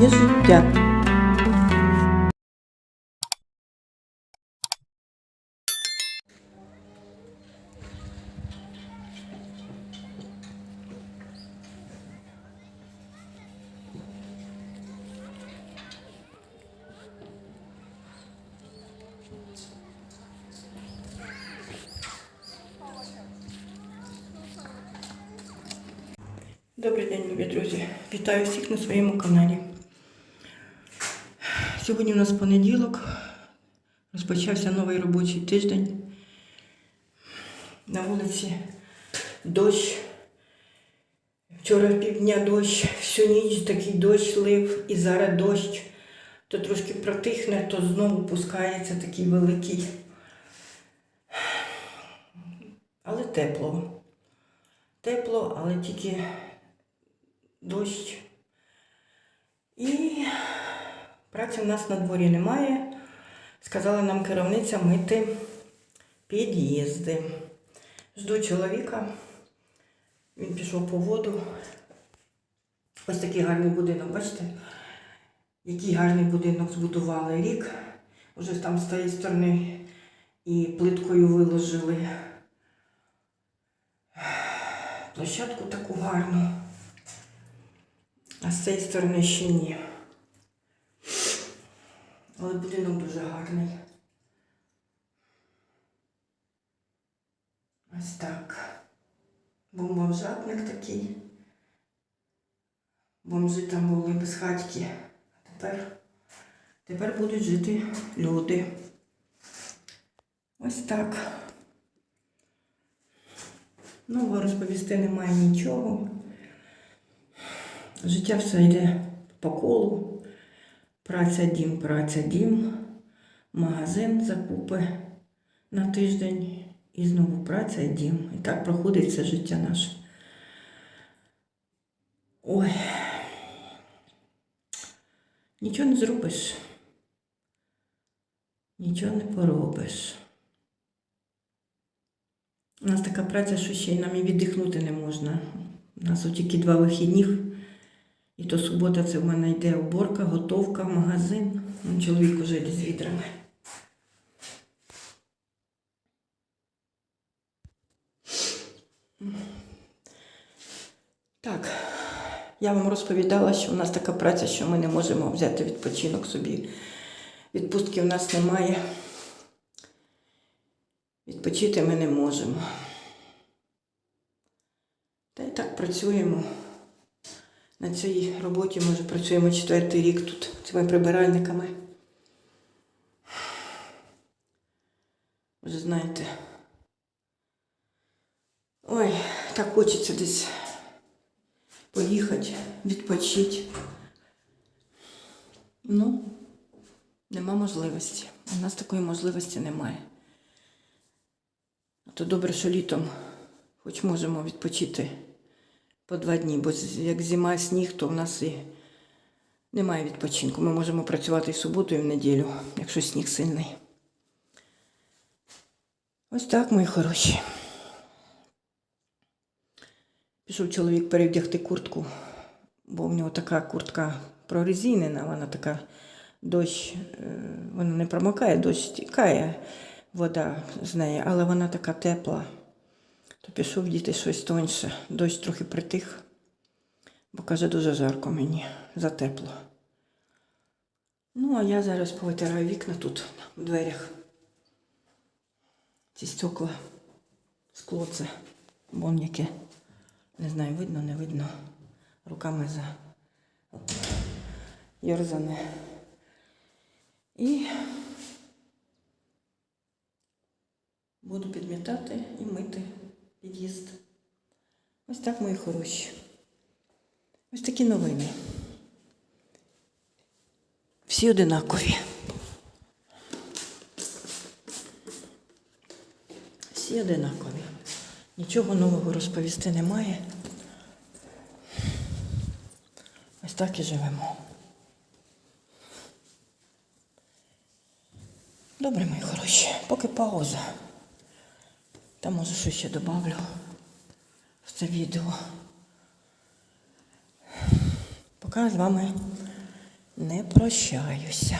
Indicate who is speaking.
Speaker 1: Моє життя. Добрий день, любі друзі. Вітаю всіх на своєму каналі. Сьогодні у нас понеділок. Розпочався новий робочий тиждень. На вулиці дощ. Вчора півдня дощ, всю ніч такий дощ лив і зараз дощ. То трошки протихне, то знову пускається такий великий. Але тепло. Тепло, але тільки дощ. І праці в нас на дворі немає. Сказала нам керівниця мити під'їзди. Жду чоловіка. Він пішов по воду. Ось такий гарний будинок, бачите? Який гарний будинок збудували рік. Уже там з тієї сторони і плиткою виложили площадку таку гарну. А з цієї сторони ще ні. Але будинок дуже гарний. Ось так. Бомбовжатник такий. Бомжи там були без хатьки. А тепер, тепер будуть жити люди. Ось так. Нового розповісти немає нічого. Життя все йде по колу. Праця дім, праця дім, магазин закупи на тиждень і знову праця дім. І так проходить все життя наше. Ой. Нічого не зробиш. Нічого не поробиш. У нас така праця, що ще й нам і віддихнути не можна. У нас тільки два вихідних. І то субота це в мене йде уборка, готовка, магазин. Ну, Чоловік уже йде з відрами. Так, я вам розповідала, що у нас така праця, що ми не можемо взяти відпочинок собі. Відпустки в нас немає. Відпочити ми не можемо. Та й так працюємо. На цій роботі ми вже працюємо четвертий рік тут цими прибиральниками. Вже знаєте. Ой, так хочеться десь поїхати, відпочити. Ну, нема можливості. У нас такої можливості немає. А то добре, що літом хоч можемо відпочити по два дні, бо як зима, сніг, то в нас і немає відпочинку. Ми можемо працювати і в суботу, і в неділю, якщо сніг сильний. Ось так, мої хороші. Пішов чоловік перевдягти куртку, бо в нього така куртка прорезинена, вона така дощ, е, вона не промокає, дощ стікає вода з неї, але вона така тепла. То пішов діти щось тоньше. Дощ трохи притих, бо каже, дуже жарко мені, затепло. Ну, а я зараз повитираю вікна тут, в дверях. Ці стекла, скло це, вон яке. Не знаю, видно, не видно. Руками за йорзане. І буду підмітати і мити під'їзд. Ось так, мої хороші. Ось такі новини. Всі одинакові. Всі одинакові. Нічого нового розповісти немає. Ось так і живемо. Добре, мої хороші, поки пауза. Та може щось ще добавлю в це відео. Поки з вами не прощаюся.